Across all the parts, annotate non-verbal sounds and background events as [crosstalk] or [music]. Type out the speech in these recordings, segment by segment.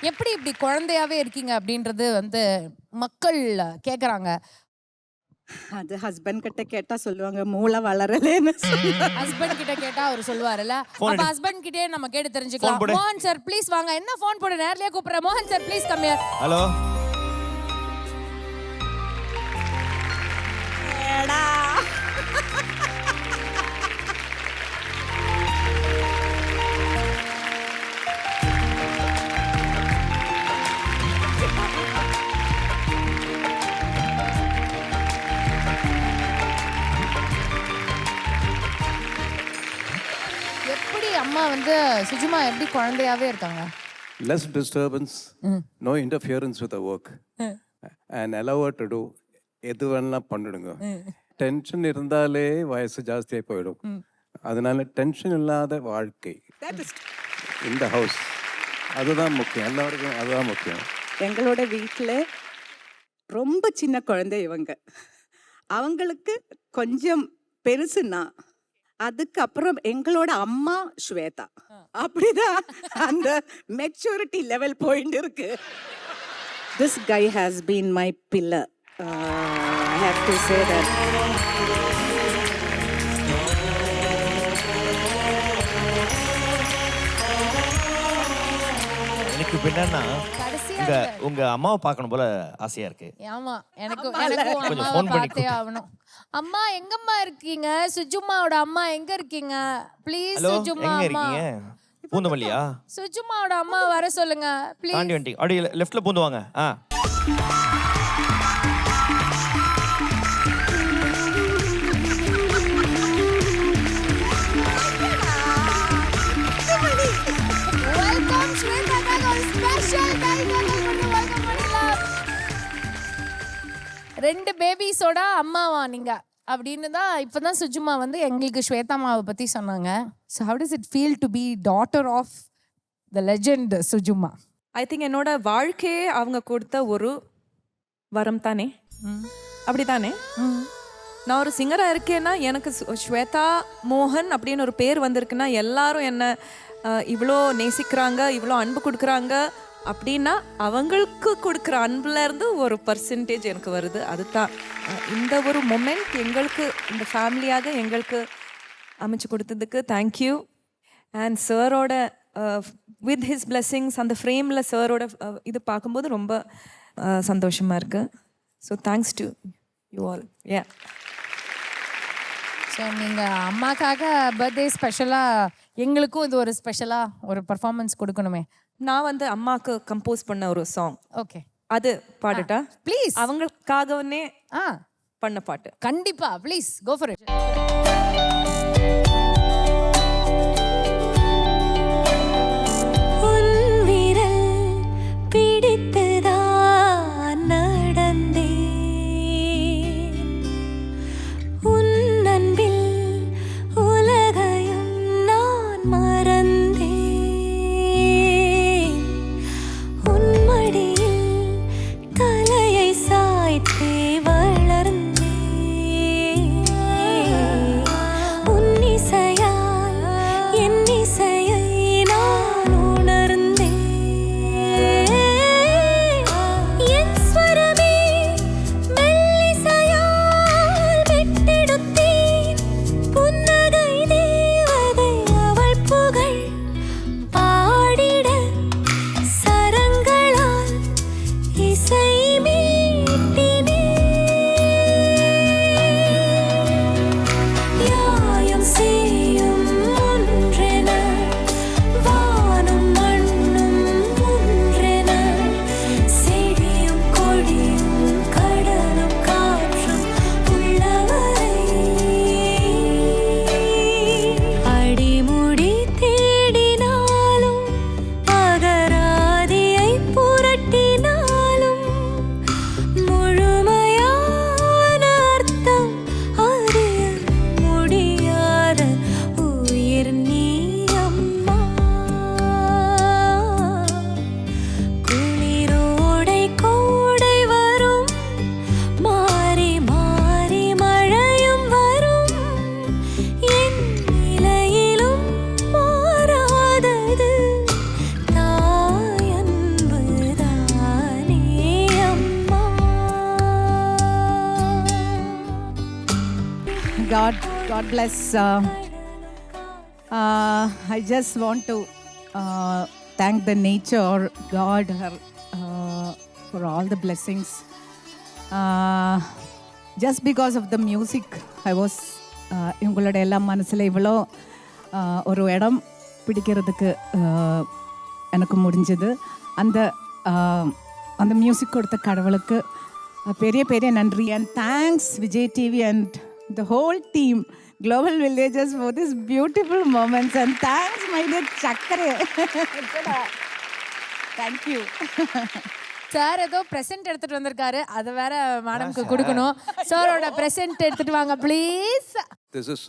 எப்படி இப்படி குழந்தையாவே இருக்கீங்க அப்படின்றது வந்து மக்கள் கேக்குறாங்க. அது ஹஸ்பண்ட் கிட்ட கேட்டா சொல்லுவாங்க மூளை வளரலேன்னு. ஹஸ்பண்ட் கிட்ட கேட்டா அவர் சொல்லுவாருல்ல. அப்ப. ஹஸ்பண்ட் கிட்டே நம்ம கேட்டு தெரிஞ்சுக்கலாம். மோகன் சார் ப்ளீஸ் வாங்க. என்ன ஃபோன் போடு? நேர்லயே கூப்பிடுறேன். மோகன் சார் ப்ளீஸ் கம்மியா ஹலோ அம்மா வந்து சுஜுமா எப்படி குழந்தையாவே இருக்காங்க? Less disturbance, no interference with the work, and allow her to do எது வேணாலும் பண்ணிடுங்க. டென்ஷன் இருந்தாலே வயசு ஜாஸ்தியாக போயிடும். அதனால டென்ஷன் இல்லாத வாழ்க்கை. இந்த ஹவுஸ் அதுதான் முக்கியம். எல்லாருக்கும் அதுதான் முக்கியம். எங்களோட வீட்டில் ரொம்ப சின்ன குழந்தை இவங்க. அவங்களுக்கு கொஞ்சம் பெருசுனா அதுக்கப்புறம் எங்களோட அம்மா ஸ்வேதா. அப்படிதான் அந்த மெச்சூரிட்டி லெவல் பாயிண்ட் இருக்கு. This guy has been my pillar I have to say that எனக்கு இப்ப என்னன்னா உங்க உங்க அம்மாவை பார்க்கணும் போல ஆசையா இருக்கு. ஆமா எனக்கு. எனக்கு கொஞ்சம் அம்மாவை phone பண்ணி பார்த்தே ஆகணும். அம்மா எங்கம்மா இருக்கீங்க? சுஜுமாவோட அம்மா எங்க இருக்கீங்க? ப்ளீஸ் ஹலோ சுஜுமா எங்க அம்மா. இருக்கீங்க? பூந்தமல்லியா? சுஜுமாவோட அம்மா வர சொல்லுங்க ப்ளீஸ் தாண்டி வண்டி அப்படியே லெஃப்ட்ல பூந்துவாங்க ஆ. ரெண்டு பேபிஸோட அம்மாவா நீங்க? அப்படின்னு தான் இப்பதான் சுஜுமா வந்து எங்களுக்கு ஸ்வேதாமாவை பத்தி சொன்னாங்க. So how does it feel to be daughter of the legend சுஜுமா? I think என்னோட வாழ்க்கையே அவங்க கொடுத்த ஒரு வரம் தானே? அப்படிதானே நான் ஒரு சிங்கராக இருக்கேன்னா எனக்கு ஸ்வேதா மோகன் அப்படின்னு ஒரு பேர் வந்திருக்குன்னா எல்லாரும் என்ன இவ்வளோ நேசிக்கிறாங்க இவ்வளோ அன்பு கொடுக்குறாங்க. அப்படின்னா அவங்களுக்கு கொடுக்குற அன்புலேருந்து ஒரு பர்சன்டேஜ் எனக்கு வருது. அதுதான். இந்த ஒரு மொமெண்ட் எங்களுக்கு இந்த ஃபேமிலியாக எங்களுக்கு அமைச்சு கொடுத்ததுக்கு தேங்க்யூ அண்ட் சாரோட வித் ஹிஸ் பிளெஸ்ஸிங்ஸ் அந்த ஃப்ரேமில் சாரோட uh, இது பார்க்கும்போது ரொம்ப uh, சந்தோஷமாக இருக்குது so thanks to you all A so நீங்கள் அம்மாக்காக பர்த்டே ஸ்பெஷலாக எங்களுக்கும் இது ஒரு ஸ்பெஷலாக ஒரு பர்ஃபார்மன்ஸ் கொடுக்கணுமே. நான் வந்து அம்மாக்கு கம்போஸ் பண்ண ஒரு சாங் ஓகே அது பாடுட்டா? ப்ளீஸ் அவங்களுக்காகவே ஆ பண்ண பாட்டு. கண்டிப்பா please go for it more God, God bless. Uh, uh, I just want to uh, thank the nature, God, her, uh, for all the blessings. Uh, just because of the music, I was uh, இவங்களோட எல்லாம் மனசில் இவ்வளோ ஒரு இடம் பிடிக்கிறதுக்கு எனக்கு முடிஞ்சது அந்த அந்த மியூசிக் கொடுத்த கடவுளுக்கு பெரிய பெரிய நன்றி and thanks Vijay TV and the whole team global villages for this beautiful moments and thanks my dear சக்கரே thank you sir ஏதோ பிரசன்ட் எடுத்துட்டு வந்திருக்காரு. அதை வேற மேடம்க்கு கொடுக்கணும். [laughs] சாரோட பிரசன்ட் எடுத்துட்டு வாங்க ப்ளீஸ் திஸ் இஸ்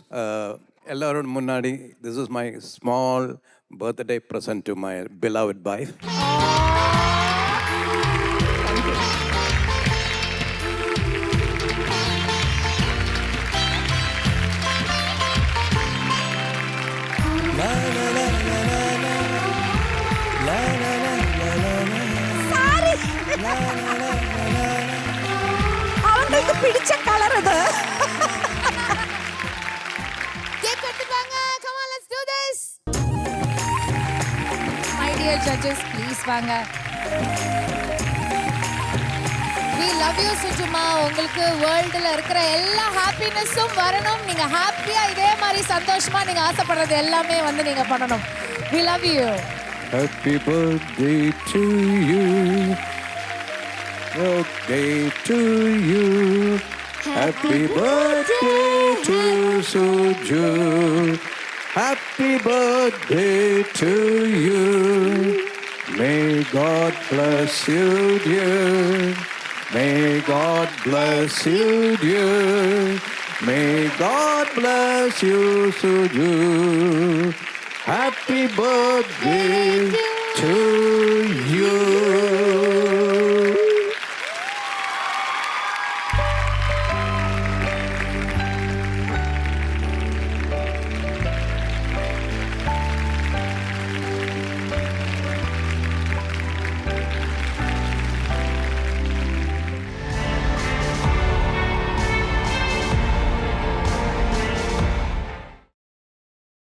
எல்லாரோட முன்னாடி this is my small birthday present to my beloved wife அவங்களுக்கு பிடிச்ச கலர் இது கேக் எடுத்துட்டு வாங்க come on let's do this my dear judges please வாங்க we love you சுஜுமா உங்களுக்கு வேர்ல்டுல இருக்கிற எல்லா ஹாப்பினஸும் வரணும் நீங்க ஹாப்பியா இதே மாதிரி சந்தோஷமா நீங்க ஆசைப்படுறது எல்லாமே வந்து நீங்க பண்ணணும் we love you Happy birthday to you. Birthday to you. Happy birthday to Suju. Happy birthday to you. May God bless you, dear. May God bless you, dear. May God bless you, Suju. Happy birthday to you.